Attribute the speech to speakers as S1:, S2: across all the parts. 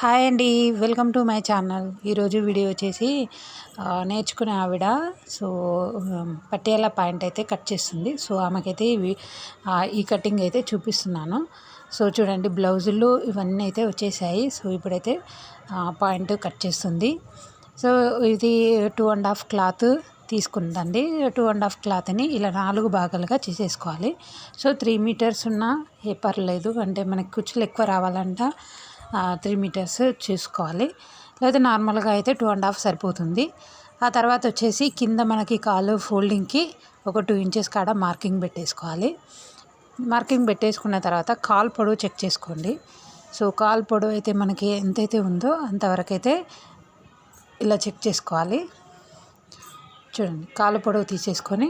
S1: Hi అండి welcome to my channel. ఈరోజు video వచ్చేసి నేర్చుకునే ఆవిడ సో పట్టేలా పాయింట్ అయితే కట్ చేస్తుంది. సో ఆమెకైతే ఇవి ఈ కటింగ్ అయితే చూపిస్తున్నాను. సో చూడండి బ్లౌజులు ఇవన్నీ అయితే వచ్చేసాయి. సో ఇప్పుడైతే పాయింట్ కట్ చేస్తుంది. సో ఇది టూ అండ్ హాఫ్ క్లాత్ తీసుకుందండి. టూ అండ్ హాఫ్ క్లాత్ని ఇలా నాలుగు భాగాలుగా చేసేసుకోవాలి. సో త్రీ మీటర్స్ ఉన్నా ఏ పర్లేదు అంటే మనకి కుచ్చులు ఎక్కువ రావాలంట. త్రీ మీటర్స్ చూసుకోవాలి. లేదా నార్మల్గా అయితే టూ అండ్ హాఫ్ సరిపోతుంది. ఆ తర్వాత వచ్చేసి కింద మనకి కాలు ఫోల్డింగ్కి ఒక టూ ఇంచెస్ కాడ మార్కింగ్ పెట్టేసుకోవాలి. మార్కింగ్ పెట్టేసుకున్న తర్వాత కాల్ పొడవు చెక్ చేసుకోండి. సో కాల్ పొడవు అయితే మనకి ఎంతైతే ఉందో అంతవరకు అయితే ఇలా చెక్ చేసుకోవాలి. చూడండి కాలు పొడవు తీసేసుకొని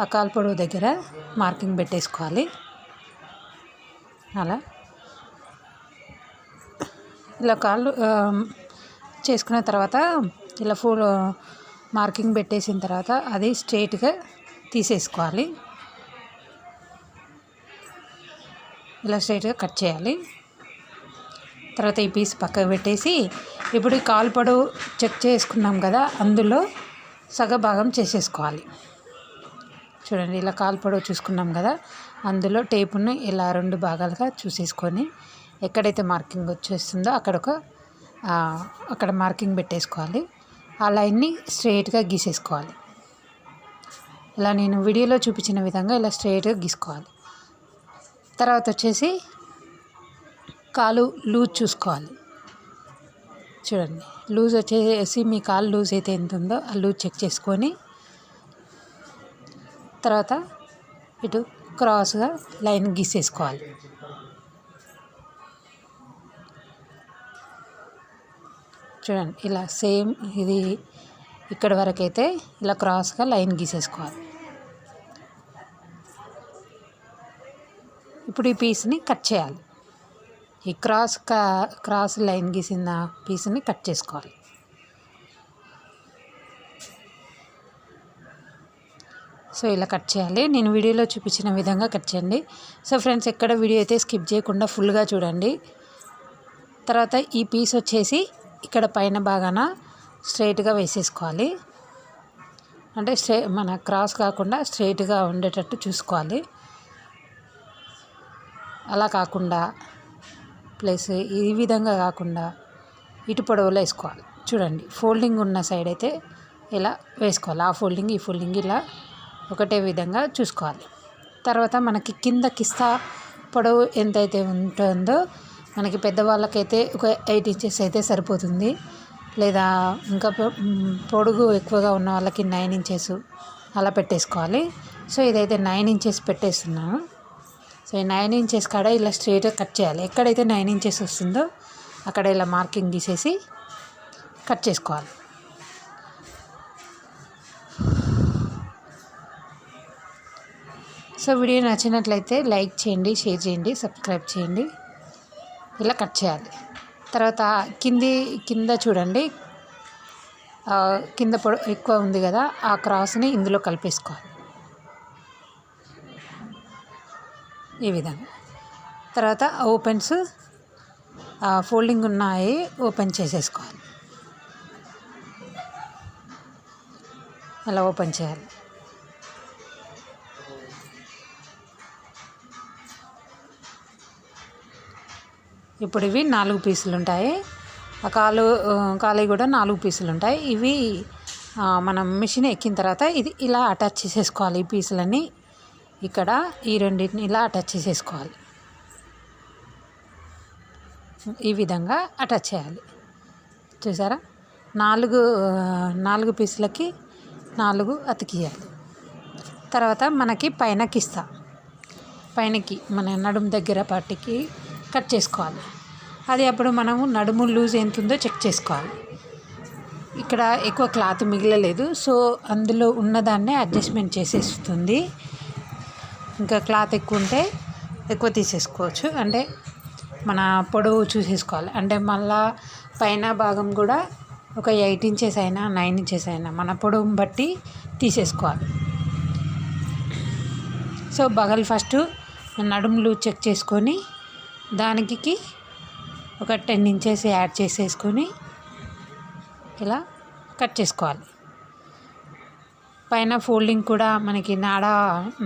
S1: ఆ కాలు పొడవు దగ్గర మార్కింగ్ పెట్టేసుకోవాలి. అలా. ఇలా కాళ్ళు చేసుకున్న తర్వాత ఇలా ఫుల్ మార్కింగ్ పెట్టేసిన తర్వాత అది స్ట్రైట్గా తీసేసుకోవాలి. ఇలా స్ట్రైట్గా కట్ చేయాలి. తర్వాత ఈ పీస్ పక్కకు పెట్టేసి ఇప్పుడు ఈ కాలు పొడవు చెక్ చేసుకున్నాం కదా అందులో సగ భాగం చేసేసుకోవాలి. చూడండి ఇలా కాల్పడు చూసుకున్నాం కదా అందులో టేపును ఇలా రెండు భాగాలుగా చూసేసుకొని ఎక్కడైతే మార్కింగ్ వచ్చేస్తుందో అక్కడ ఒక అక్కడ మార్కింగ్ పెట్టేసుకోవాలి. ఆ లైన్ని స్ట్రైట్గా గీసేసుకోవాలి. ఇలా నేను వీడియోలో చూపించిన విధంగా ఇలా స్ట్రైట్గా గీసుకోవాలి. తర్వాత వచ్చేసి కాలు లూజ్ చూసుకోవాలి. చూడండి లూజ్ వచ్చేసి మీ కాలు లూజ్ అయితే ఎంత ఉందో ఆ లూజ్ చెక్ చేసుకొని తర్వాత ఇటు క్రాస్గా లైన్ గీసేసుకోవాలి. చూడండి ఇలా సేమ్ ఇది ఇక్కడ వరకు అయితే ఇలా క్రాస్గా లైన్ గీసేసుకోవాలి. ఇప్పుడు ఈ పీస్ని కట్ చేయాలి. ఈ క్రాస్ క్రాస్ లైన్ గీసిన పీస్ని కట్ చేసుకోవాలి. సో ఇలా కట్ చేయాలి. నేను వీడియోలో చూపించిన విధంగా కట్ చేయండి. సో ఫ్రెండ్స్ ఎక్కడ వీడియో అయితే స్కిప్ చేయకుండా ఫుల్గా చూడండి. తర్వాత ఈ పీస్ వచ్చేసి ఇక్కడ పైన బాగాన స్ట్రైట్గా వేసేసుకోవాలి. అంటే స్ట్రే మన క్రాస్ కాకుండా స్ట్రైట్గా ఉండేటట్టు చూసుకోవాలి. అలా కాకుండా ప్లస్ ఈ విధంగా కాకుండా ఇటు పొడవులో వేసుకోవాలి. చూడండి ఫోల్డింగ్ ఉన్న సైడ్ అయితే ఇలా వేసుకోవాలి. ఆ ఫోల్డింగ్ ఈ ఫోల్డింగ్ ఇలా ఒకటే విధంగా చూసుకోవాలి. తర్వాత మనకి కింద కిస్తా పొడవు ఎంతైతే ఉంటుందో మనకి పెద్దవాళ్ళకైతే ఒక ఎయిట్ ఇంచెస్ అయితే సరిపోతుంది. లేదా ఇంకా పొడుగు ఎక్కువగా ఉన్న వాళ్ళకి నైన్ ఇంచెస్ అలా పెట్టేసుకోవాలి. సో ఇదైతే నైన్ ఇంచెస్ పెట్టేస్తున్నాను సో ఈ నైన్ ఇంచెస్ కాడ ఇలా స్ట్రైట్గా కట్ చేయాలి. ఎక్కడైతే నైన్ ఇంచెస్ వస్తుందో అక్కడ ఇలా మార్కింగ్ తీసేసి కట్ చేసుకోవాలి. సో వీడియో నచ్చినట్లయితే లైక్ చేయండి షేర్ చేయండి సబ్స్క్రైబ్ చేయండి. ఇలా కట్ చేయాలి. తర్వాత కింది కింద చూడండి. కింద పొడ ఎక్కువ ఉంది కదా ఆ క్రాస్ని ఇందులో కలిపేసుకోవాలి. ఈ విధంగా. తర్వాత ఓపెన్స్ ఫోల్డింగ్ ఉన్నాయి ఓపెన్ చేసేసుకోవాలి. అలా ఓపెన్ చేయాలి. ఇప్పుడు ఇవి నాలుగు పీసులు ఉంటాయి. ఆ కాలు కాలు కూడా నాలుగు పీసులు ఉంటాయి. ఇవి మనం మిషన్ ఎక్కిన తర్వాత ఇది ఇలా అటాచ్ చేసేసుకోవాలి ఈ పీసులన్నీ. ఇక్కడ ఈ రెండింటిని ఇలా అటాచ్ చేసేసుకోవాలి. ఈ విధంగా అటాచ్ చేయాలి. చూసారా? నాలుగు నాలుగు పీసులకి నాలుగు అతికియాలి. తర్వాత మనకి పైన కిస్తా పైనకి మన నడుము దగ్గర పాటికి కట్ చేసుకోవాలి. అది అప్పుడు మనము నడుము లూజ్ ఎంత ఉందో చెక్ చేసుకోవాలి. ఇక్కడ ఎక్కువ క్లాత్ మిగలలేదు. సో అందులో ఉన్నదాన్నే అడ్జస్ట్మెంట్ చేసేస్తుంది. ఇంకా క్లాత్ ఎక్కువ ఉంటే ఎక్కువ తీసేసుకోవచ్చు. అంటే మన పొడవు చూసేసుకోవాలి. అంటే మళ్ళా పైన భాగం కూడా ఒక ఎయిట్ ఇంచెస్ అయినా నైన్ ఇంచెస్ అయినా మన పొడవుని బట్టి తీసేసుకోవాలి. సో బగల్ ఫస్ట్ నడుములు చెక్ చేసుకొని దానికి ఒక టెన్ ఇంచెస్ యాడ్ చేసేసుకొని ఇలా కట్ చేసుకోవాలి. పైన ఫోల్డింగ్ కూడా మనకి నాడ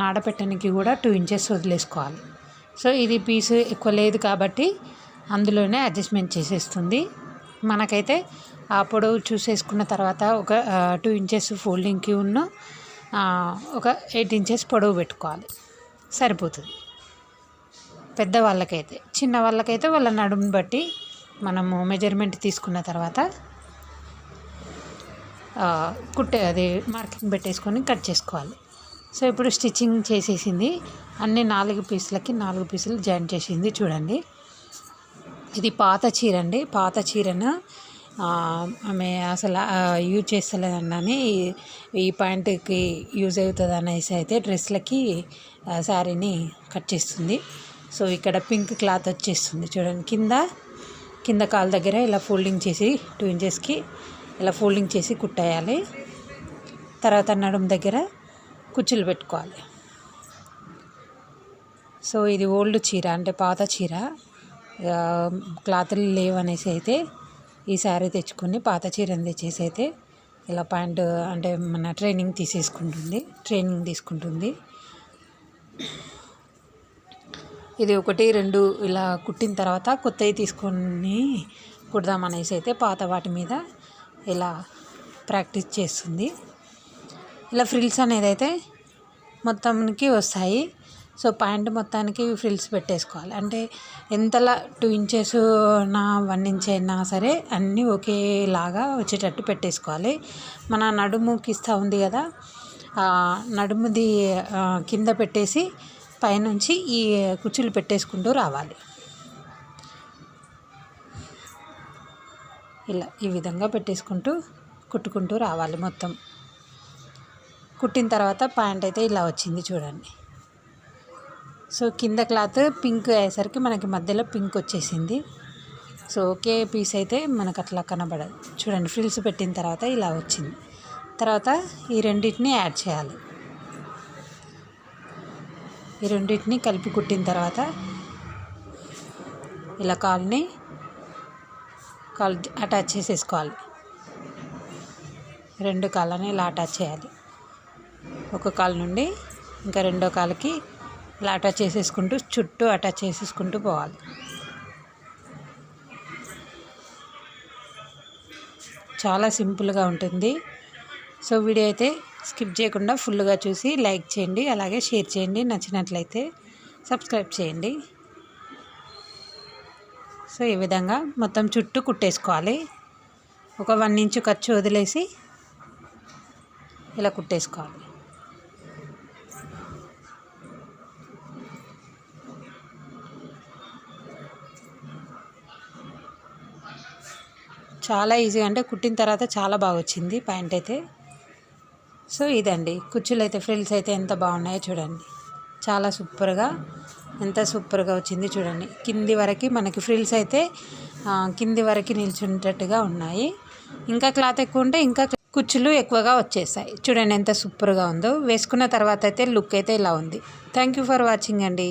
S1: నాడ పెట్టడానికి కూడా టూ ఇంచెస్ వదిలేసుకోవాలి. సో ఇది పీసు ఎక్కువ లేదు కాబట్టి అందులోనే అడ్జస్ట్మెంట్ చేసేస్తుంది. మనకైతే ఆ పొడవు చూసేసుకున్న తర్వాత ఒక టూ ఇంచెస్ ఫోల్డింగ్కి ఉన్న ఒక ఎయిట్ ఇంచెస్ పొడవు పెట్టుకోవాలి. సరిపోతుంది. పెద్ద వాళ్ళకైతే చిన్న వాళ్ళకైతే వాళ్ళ నడుముని బట్టి మనము మెజర్మెంట్ తీసుకున్న తర్వాత కుట్టే అది మార్కింగ్ పెట్టేసుకొని కట్ చేసుకోవాలి. సో ఇప్పుడు స్టిచ్చింగ్ చేసేసింది. అన్ని నాలుగు పీసులకి నాలుగు పీసులు జాయిన్ చేసింది చూడండి. ఇది పాత చీర అండి. పాత చీరను ఆమె అసలు యూజ్ చేస్తలేదన్నాని ఈ పాయింట్కి యూజ్ అవుతుంది అనేసి అయితే డ్రెస్లకి శారీని కట్ చేస్తుంది. సో ఇక్కడ పింక్ క్లాత్ వచ్చేస్తుంది చూడండి. కింద కింద కాలు దగ్గర ఇలా ఫోల్డింగ్ చేసి టూ ఇంచెస్కి ఇలా ఫోల్డింగ్ చేసి కుట్టేయాలి. తర్వాత నడుము దగ్గర కుచ్చులు పెట్టుకోవాలి. సో ఇది ఓల్డ్ చీర అంటే పాత చీర. క్లాతులు లేవనేసి అయితే ఈ శారీ తెచ్చుకొని పాత చీరని తెచ్చేసి అయితే ఇలా ప్యాంట్ అంటే మన ట్రైనింగ్ తీసేసుకుంటుంది ట్రైనింగ్ తీసుకుంటుంది. ఇది ఒకటి రెండు ఇలా కుట్టిన తర్వాత కొత్తవి తీసుకొని కుడదామనేసి అయితే పాత వాటి మీద ఇలా ప్రాక్టీస్ చేస్తుంది. ఇలా ఫ్రిల్స్ అనేది అయితే మొత్తానికి వస్తాయి. సో ప్యాంట్ మొత్తానికి ఫ్రిల్స్ పెట్టేసుకోవాలి. అంటే ఎంతలా టూ ఇంచెస్ నా వన్ ఇంచ్ అయినా సరే అన్నీ ఒకేలాగా వచ్చేటట్టు పెట్టేసుకోవాలి. మన నడుము కిస్తా ఉంది కదా నడుముది కింద పెట్టేసి పైనుంచి ఈ కుచ్చులు పెట్టేసుకుంటూ రావాలి. ఇలా ఈ విధంగా పెట్టేసుకుంటూ కుట్టుకుంటూ రావాలి మొత్తం. కుట్టిన తర్వాత ప్యాంట్ అయితే ఇలా వచ్చింది చూడండి. సో కింద క్లాత్ పింక్ అయ్యేసరికి మనకి మధ్యలో పింక్ వచ్చేసింది. సో ఒకే పీస్ అయితే మనకు అట్లా కనబడదు. చూడండి ఫ్రిల్స్ పెట్టిన తర్వాత ఇలా వచ్చింది. తర్వాత ఈ రెండింటిని యాడ్ చేయాలి. ఈ రెండింటిని కలిపి కుట్టిన తర్వాత ఇలా కాల్ని కాల్ అటాచ్ చేసేసుకోవాలి. రెండు కాళ్ళని ఇలా అటాచ్ చేయాలి. ఒక కాలు నుండి ఇంకా రెండో కాలుకి ఇలా అటాచ్ చేసేసుకుంటూ చుట్టూ అటాచ్ చేసేసుకుంటూ పోవాలి. చాలా సింపుల్గా ఉంటుంది. సో వీడియో అయితే స్కిప్ చేయకుండా ఫుల్గా చూసి లైక్ చేయండి అలాగే షేర్ చేయండి. నచ్చినట్లయితే సబ్స్క్రైబ్ చేయండి. సో ఈ విధంగా మొత్తం చుట్టూ కుట్టేసుకోవాలి. ఒక వన్ ఇంచు ఖర్చు వదిలేసి ఇలా కుట్టేసుకోవాలి. చాలా ఈజీగా అంటే కుట్టిన తర్వాత చాలా బాగా వచ్చింది ప్యాంట్ అయితే. సో ఇదండి. కుచ్చులు అయితే ఫ్రిల్స్ అయితే ఎంత బాగున్నాయో చూడండి. చాలా సూపర్గా ఎంత సూపర్గా వచ్చింది చూడండి. కింది వరకు మనకి ఫ్రిల్స్ అయితే కింది వరకు నిల్చుంటట్టుగా ఉన్నాయి. ఇంకా క్లాత్ ఎక్కువ ఉంటే ఇంకా కుచ్చులు ఎక్కువగా వచ్చేసాయి. చూడండి ఎంత సూపర్గా ఉందో. వేసుకున్న తర్వాత అయితే లుక్ అయితే ఇలా ఉంది. థ్యాంక్ యూ ఫర్ వాచింగ్ అండి.